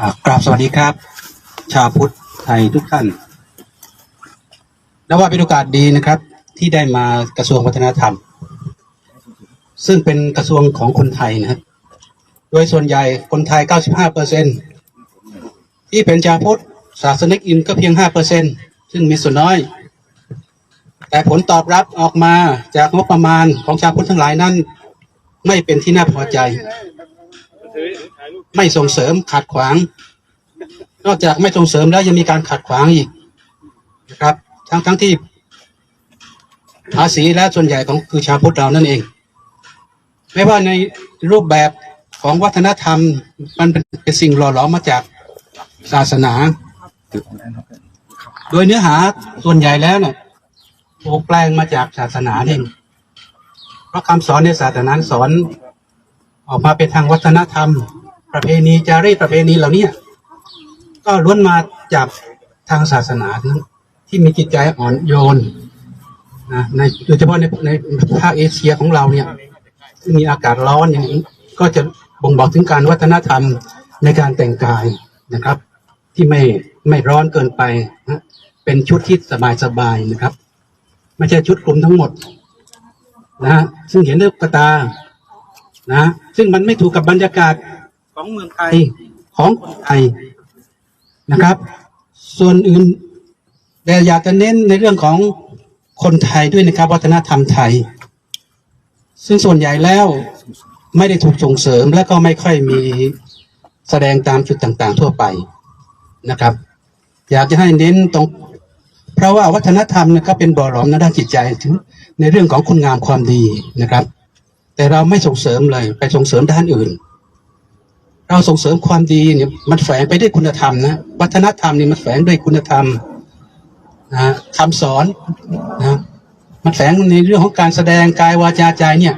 อากราบสวัสดีครับ ชาวพุทธไทยทุกท่านนับว่าเป็นโอกาสดีนะครับ ที่ได้มากระทรวงวัฒนธรรม ซึ่งเป็นกระทรวงของคนไทยนะครับโดยส่วนใหญ่คนไทย 95เปอร์เซ็นที่เป็นชาวพุทธศาสนิกอินก็เพียง5เปอร์เซ็นซึ่งมีส่วนน้อย แต่ผลตอบรับออกมาจากงบประมาณของชาวพุทธทั้งหลายนั้น ไม่เป็นที่น่าพอใจ ไม่ส่งเสริมขัดขวาง นอกจากไม่ส่งเสริมแล้วยังมีการขัดขวางอีกนะครับ ทั้งทั้งที่ภาษีและส่วนใหญ่ของคือชาวพุทธเรานั่นเอง ไม่ว่าในรูปแบบของวัฒนธรรมมันเป็นสิ่งหล่อหลอมมาจากศาสนา โดยเนื้อหาส่วนใหญ่แล้วเนี่ยถูกแปลงมาจากศาสนาเองเพราะคำสอนในศาสนาสอน ออกมาเป็นทางวัฒนธรรม ประเพณีจารีตประเพณีเหล่านี้ก็ล้วนมาจากทางศาสนานั้นที่มีจิตใจอ่อนโยนนะในโดยเฉพาะในในภาคเอเชียของเราเนี่ยที่มีอากาศร้อนอย่างนี้ก็จะบ่งบอกถึงการวัฒนธรรมในการแต่งกายนะครับ ที่ไม่ไม่ร้อนเกินไปนะเป็นชุดที่สบายสบายๆนะครับ ไม่ใช่ชุดคลุมทั้งหมดนะฮะซึ่งเห็นด้วยกระตา นะซึ่งมันไม่ถูกกับบรรยากาศของเมืองไทยของคนไทยนะครับ ส่วนอื่นแต่อยากจะเน้นในเรื่องของคนไทยด้วยนะครับ วัฒนธรรมไทย ซึ่งส่วนใหญ่แล้วไม่ได้ถูกส่งเสริมและก็ไม่ค่อยมีแสดงตามจุดต่าง ๆ ทั่วไปนะครับ อยากจะให้เน้นตรง เพราะว่าวัฒนธรรมเนยก็เป็นบ่อหลอมในด้านจิตใจถึงในเรื่องของคุณงามความดีนะครับ แต่เราไม่ส่งเสริมเลยไปส่งเสริมด้านอื่น เราส่งเสริมความดีเนี่ยมันแฝงไปด้วยคุณธรรมนะวัฒนธรรมนี่มันแฝงด้วยคุณธรรมนะคำสอนนะมันแฝงในเรื่องของการแสดงกายวาจาใจเนี่ย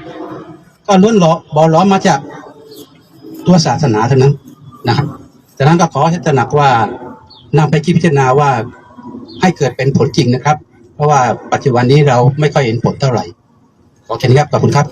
ก็ล้วนหล่อบอล้อมมาจากตัวศาสนาทั้งนั้นนะครับจากนั้นก็ขอให้ตระหนักว่านำไปคิดพิจารณาว่าให้เกิดเป็นผลจริงนะครับ เพราะว่าปัจจุบันนี้เราไม่ค่อยเห็นผลเท่าไหร่ขอแค่นี้ครับขอบคุณครับ